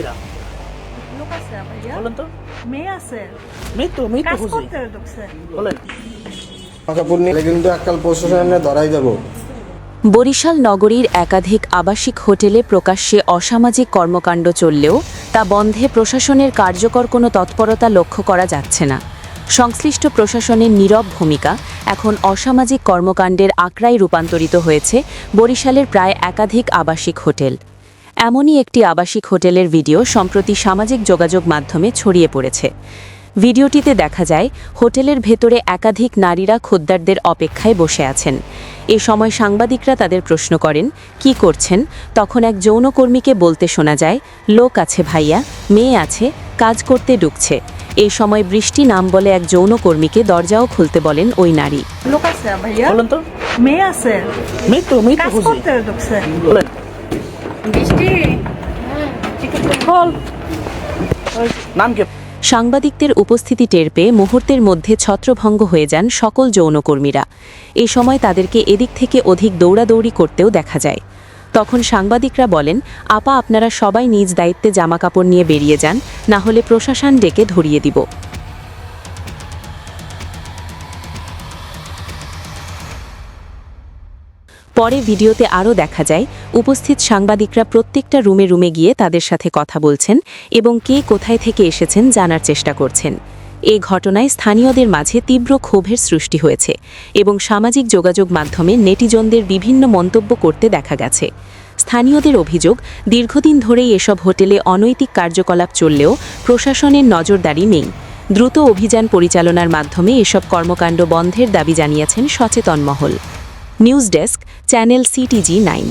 এরা লোক আছে ভাইয়া বলেন তো। মেয়ে আছে। মেয়ে তো মেয়ে তো কাজ খুঁজি করতে ঢুকছে। বলেন। কাপড় নিলে কিন্তু এককাল প্রশাসনে ধরাই দেবো। বরিশাল নগরীর একাধিক আবাসিক হোটেলে প্রকাশ্যে অসামাজিক কর্মকাণ্ড চললেও তা বন্ধে প্রশাসনের কার্যকর কোনো তৎপরতা লক্ষ্য করা যাচ্ছে না। সংশ্লিষ্ট প্রশাসনের নীরব ভূমিকা এখন অসামাজিক কর্মকাণ্ডের আঁকড়ায় রূপান্তরিত হয়েছে বরিশালের প্রায় একাধিক আবাসিক হোটেল। এমনই একটি আবাসিক হোটেলের ভিডিও সম্প্রতি সামাজিক যোগাযোগ মাধ্যমে ছড়িয়ে পড়েছে। ভিডিওটিতে দেখা যায় হোটেলের ভেতরে একাধিক নারীরা খদ্দারদের অপেক্ষায় বসে আছেন। এ সময় সাংবাদিকরা তাদের প্রশ্ন করেন কি করছেন? তখন এক যৌনকর্মীকে বলতে শোনা যায় লোক আছে ভাইয়া মেয়ে আছে কাজ করতে ঢুকছে। এই সময় বৃষ্টি নাম বলে এক যৌনকর্মীকে দরজাও খুলতে বলেন ওই নারী। লোক আছে ভাইয়া বলেন তো। মেয়ে আছে মেয়ে তো মেয়ে তো নাম কি? সাংবাদিকদের উপস্থিতি টের পেয়ে মুহূর্তের মধ্যে ছত্রভঙ্গ হয়ে যান সকল যৌনকর্মীরা। এ সময় তাদেরকে এদিক থেকে অধিক দৌড়াদৌড়ি করতেও দেখা যায়। তখন সাংবাদিকরা বলেন, আপা, আপনারা সবাই নিজ দায়িত্বে জামাকাপড় নিয়ে বেরিয়ে যান, না হলে প্রশাসন ডেকে ধরিয়ে দিব। পরে ভিডিওতে আরও দেখা যায়, উপস্থিত সাংবাদিকরা প্রত্যেকটা রুমে রুমে গিয়ে তাদের সাথে কথা বলছেন এবং কে কোথায় থেকে এসেছেন জানার চেষ্টা করছেন। এ ঘটনায় স্থানীয়দের মাঝে তীব্র ক্ষোভের সৃষ্টি হয়েছে এবং সামাজিক যোগাযোগ মাধ্যমে নেটিজনদের বিভিন্ন মন্তব্য করতে দেখা গেছে। স্থানীয়দের অভিযোগ, দীর্ঘদিন ধরেই এসব হোটেলে অনৈতিক কার্যকলাপ চললেও প্রশাসনের নজরদারি নেই। দ্রুত অভিযান পরিচালনার মাধ্যমে এসব কর্মকাণ্ড বন্ধের দাবি জানিয়েছেন সচেতন মহল। News desk channel CTG nine